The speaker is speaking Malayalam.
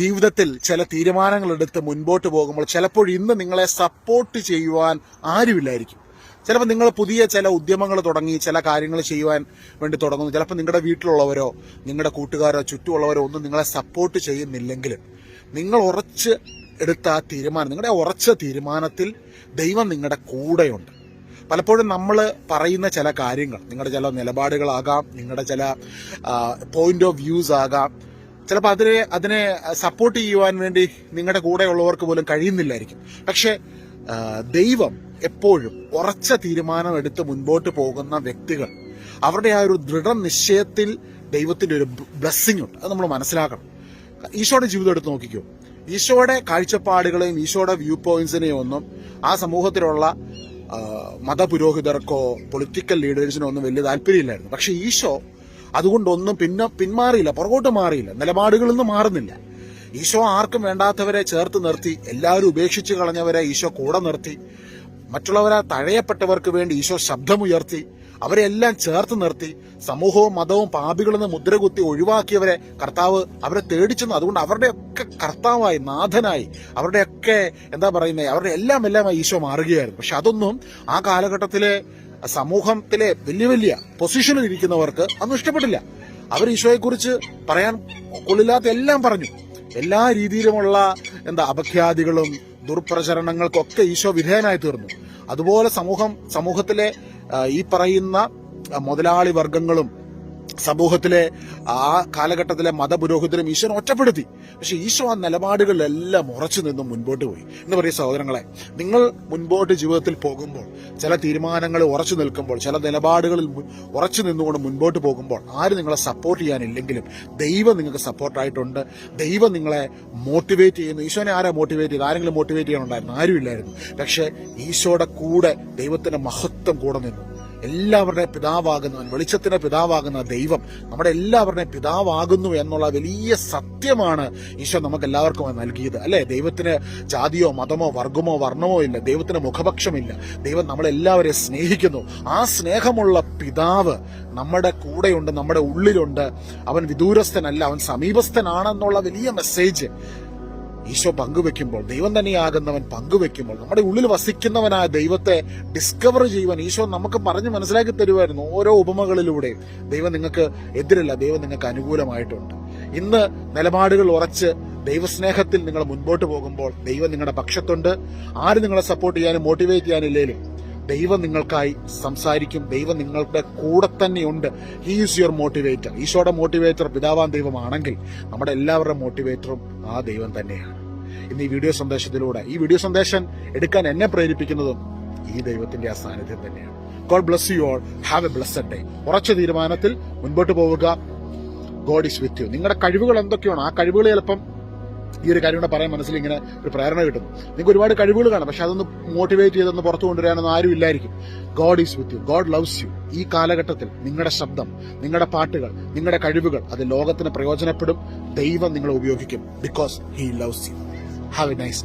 ജീവിതത്തിൽ ചില തീരുമാനങ്ങൾ എടുത്ത് മുൻപോട്ട് പോകുമ്പോൾ ചിലപ്പോൾ ഇന്ന് നിങ്ങളെ സപ്പോർട്ട് ചെയ്യുവാൻ ആരുമില്ലായിരിക്കും. ചിലപ്പോൾ നിങ്ങൾ പുതിയ ചില ഉദ്യമങ്ങൾ തുടങ്ങി ചില കാര്യങ്ങൾ ചെയ്യുവാൻ വേണ്ടി തുടങ്ങുന്നു. ചിലപ്പോൾ നിങ്ങളുടെ വീട്ടിലുള്ളവരോ നിങ്ങളുടെ കൂട്ടുകാരോ ചുറ്റുമുള്ളവരോ ഒന്നും നിങ്ങളെ സപ്പോർട്ട് ചെയ്യുന്നില്ലെങ്കിലും നിങ്ങൾ ഉറച്ച് എടുത്ത ആ തീരുമാനം നിങ്ങളുടെ ഉറച്ച തീരുമാനത്തിൽ ദൈവം നിങ്ങളുടെ കൂടെയുണ്ട്. പലപ്പോഴും നമ്മൾ പറയുന്ന ചില കാര്യങ്ങൾ നിങ്ങളുടെ ചില നിലപാടുകളാകാം നിങ്ങളുടെ ചില പോയിന്റ് ഓഫ് വ്യൂസ് ആകാം ചിലപ്പോൾ അതിനെ അതിനെ സപ്പോർട്ട് ചെയ്യുവാൻ വേണ്ടി നിങ്ങളുടെ കൂടെയുള്ളവർക്ക് പോലും കഴിയുന്നില്ലായിരിക്കും. പക്ഷേ ദൈവം എപ്പോഴും ഉറച്ച തീരുമാനം എടുത്ത് മുൻപോട്ട് പോകുന്ന വ്യക്തികൾ അവരുടെ ആ ഒരു ദൃഢനിശ്ചയത്തിൽ ദൈവത്തിന്റെ ഒരു ബ്ലെസ്സിങ് ഉണ്ട്. അത് നമ്മൾ മനസ്സിലാക്കണം. ഈശോയുടെ ജീവിതം എടുത്ത് നോക്കിക്കോ. ഈശോയുടെ കാഴ്ചപ്പാടുകളെയും ഈശോയുടെ വ്യൂ പോയിന്റ്സിനെയും ഒന്നും ആ സമൂഹത്തിലുള്ള മതപുരോഹിതർക്കോ പൊളിറ്റിക്കൽ ലീഡേഴ്സിനോ ഒന്നും വലിയ താല്പര്യമില്ലായിരുന്നു. പക്ഷെ ഈശോ അതുകൊണ്ടൊന്നും പിന്നെ പിന്മാറിയില്ല പുറകോട്ട് മാറിയില്ല. നിലപാടുകളിൽ നിന്ന് മാറുന്നില്ല. ഈശോ ആർക്കും വേണ്ടാത്തവരെ ചേർത്ത് നിർത്തി എല്ലാവരും ഉപേക്ഷിച്ച് കളഞ്ഞവരെ ഈശോ കൂടെ നിർത്തി. മറ്റുള്ളവരെ തഴയപ്പെട്ടവർക്ക് വേണ്ടി ഈശോ ശബ്ദമുയർത്തി അവരെ എല്ലാം ചേർത്ത് നിർത്തി സമൂഹവും മതവും പാപികളെന്ന് മുദ്രകുത്തി ഒഴിവാക്കിയവരെ കർത്താവ് അവരെ തേടിച്ചെന്നു. അതുകൊണ്ട് അവരുടെയൊക്കെ കർത്താവായി നാഥനായി അവരുടെയൊക്കെ എന്താ പറയുന്നത് അവരുടെ എല്ലാം എല്ലാം ഈശോ മാറുകയായിരുന്നു. പക്ഷെ അതൊന്നും ആ കാലഘട്ടത്തിലെ സമൂഹത്തിലെ വലിയ വലിയ പൊസിഷനിൽ ഇരിക്കുന്നവർക്ക് അതൊന്നും ഇഷ്ടപ്പെട്ടില്ല. അവർ ഈശോയെക്കുറിച്ച് പറയാൻ കൊള്ളില്ലാത്ത എല്ലാം പറഞ്ഞു. എല്ലാ രീതിയിലുമുള്ള എന്താ അപഖ്യാതികളും ദുർപ്രചരണങ്ങൾക്കൊക്കെ ഈശോ വിധേയനായി തീർന്നു. അതുപോലെ സമൂഹം സമൂഹത്തിലെ ഈ പറയുന്ന മുതലാളി വർഗങ്ങളും സമൂഹത്തിലെ ആ കാലഘട്ടത്തിലെ മതപുരോഹിതരും ഈശോനെ ഒറ്റപ്പെടുത്തി. പക്ഷെ ഈശോ ആ നിലപാടുകളിലെല്ലാം ഉറച്ചു നിന്നും മുൻപോട്ട് പോയി. എന്ന് പറയും സഹോദരങ്ങളെ നിങ്ങൾ മുൻപോട്ട് ജീവിതത്തിൽ പോകുമ്പോൾ ചില തീരുമാനങ്ങൾ ഉറച്ചു നിൽക്കുമ്പോൾ ചില നിലപാടുകളിൽ ഉറച്ചു നിന്നുകൊണ്ട് മുൻപോട്ട് പോകുമ്പോൾ ആരും നിങ്ങളെ സപ്പോർട്ട് ചെയ്യാനില്ലെങ്കിലും ദൈവം നിങ്ങൾക്ക് സപ്പോർട്ടായിട്ടുണ്ട് ദൈവം നിങ്ങളെ മോട്ടിവേറ്റ് ചെയ്യുന്നു. ഈശോനെ ആരാ മോട്ടിവേറ്റ് ചെയ്ത് ആരെങ്കിലും മോട്ടിവേറ്റ് ചെയ്യാനുണ്ടായിരുന്നു? ആരുമില്ലായിരുന്നു. പക്ഷേ ഈശോയുടെ കൂടെ ദൈവത്തിന്റെ മഹത്വം കൂടെ നിന്നു. എല്ലാവരുടെ പിതാവാകുന്നവൻ വെളിച്ചത്തിന്റെ പിതാവാകുന്ന ദൈവം നമ്മുടെ എല്ലാവരുടെയും പിതാവാകുന്നു എന്നുള്ള വലിയ സത്യമാണ് ഈശോ നമുക്ക് എല്ലാവർക്കും നൽകിയത്. അല്ലെ? ദൈവത്തിന് ജാതിയോ മതമോ വർഗമോ വർണമോ ഇല്ല. ദൈവത്തിന് മുഖപക്ഷമില്ല. ദൈവം നമ്മളെല്ലാവരെയും സ്നേഹിക്കുന്നു. ആ സ്നേഹമുള്ള പിതാവ് നമ്മുടെ കൂടെയുണ്ട് നമ്മുടെ ഉള്ളിലുണ്ട്. അവൻ വിദൂരസ്ഥനല്ല അവൻ സമീപസ്ഥനാണെന്നുള്ള വലിയ മെസ്സേജ് ഈശോ പങ്കുവെക്കുമ്പോൾ ദൈവം തന്നെയാകുന്നവൻ പങ്കുവെക്കുമ്പോൾ നമ്മുടെ ഉള്ളിൽ വസിക്കുന്നവനായ ദൈവത്തെ ഡിസ്കവർ ചെയ്യുവാൻ ഈശോ നമുക്ക് പറഞ്ഞ് മനസ്സിലാക്കി തരുമായിരുന്നു ഓരോ ഉപമകളിലൂടെയും ദൈവം നിങ്ങൾക്ക് എതിരല്ല ദൈവം നിങ്ങൾക്ക് അനുകൂലമായിട്ടുണ്ട്. ഇന്ന് നിലപാടുകൾ ഉറച്ച് ദൈവസ്നേഹത്തിൽ നിങ്ങൾ മുൻപോട്ട് പോകുമ്പോൾ ദൈവം നിങ്ങളുടെ പക്ഷത്തുണ്ട്. ആര് നിങ്ങളെ സപ്പോർട്ട് ചെയ്യാനും മോട്ടിവേറ്റ് ചെയ്യാനില്ലേലും ദൈവം നിങ്ങൾക്കായി സംസാരിക്കും. ദൈവം നിങ്ങളുടെ കൂടെ തന്നെയുണ്ട്. ഹീ ഈസ് യുവർ മോട്ടിവേറ്റർ ഈശോയുടെ മോട്ടിവേറ്റർ പിതാവാൻ ദൈവമാണെങ്കിൽ നമ്മുടെ എല്ലാവരുടെ മോട്ടിവേറ്ററും ആ ദൈവം തന്നെയാണ്. ഇന്ന് ഈ വീഡിയോ സന്ദേശത്തിലൂടെ ഈ വീഡിയോ സന്ദേശം എടുക്കാൻ എന്നെ പ്രേരിപ്പിക്കുന്നതും ഈ ദൈവത്തിന്റെ ആ സാന്നിധ്യം തന്നെയാണ്. God bless you all have a blessed day ഉറച്ച തീരുമാനത്തിൽ മുൻപോട്ട് പോവുക. ഗോഡ് ഈസ് വിത്ത് യു നിങ്ങളുടെ കഴിവുകൾ എന്തൊക്കെയാണ്? ആ കഴിവുകൾ ചിലപ്പം ഈ ഒരു കാര്യം കൂടെ പറയാൻ മനസ്സിൽ ഇങ്ങനെ ഒരു പ്രേരണ കിട്ടുന്നു. നിങ്ങൾക്ക് ഒരുപാട് കഴിവുകൾ കാണാം പക്ഷെ അതൊന്ന് മോട്ടിവേറ്റ് ചെയ്തൊന്ന് പുറത്തു കൊണ്ടുവരാനൊന്നും ആരും ഇല്ലായിരിക്കും. God is with you God loves you ഈ കാലഘട്ടത്തിൽ നിങ്ങളുടെ ശബ്ദം നിങ്ങളുടെ പാട്ടുകൾ നിങ്ങളുടെ കഴിവുകൾ അത് ലോകത്തിന് പ്രയോജനപ്പെടും. ദൈവം നിങ്ങളെ ഉപയോഗിക്കും. Because he loves you have a nice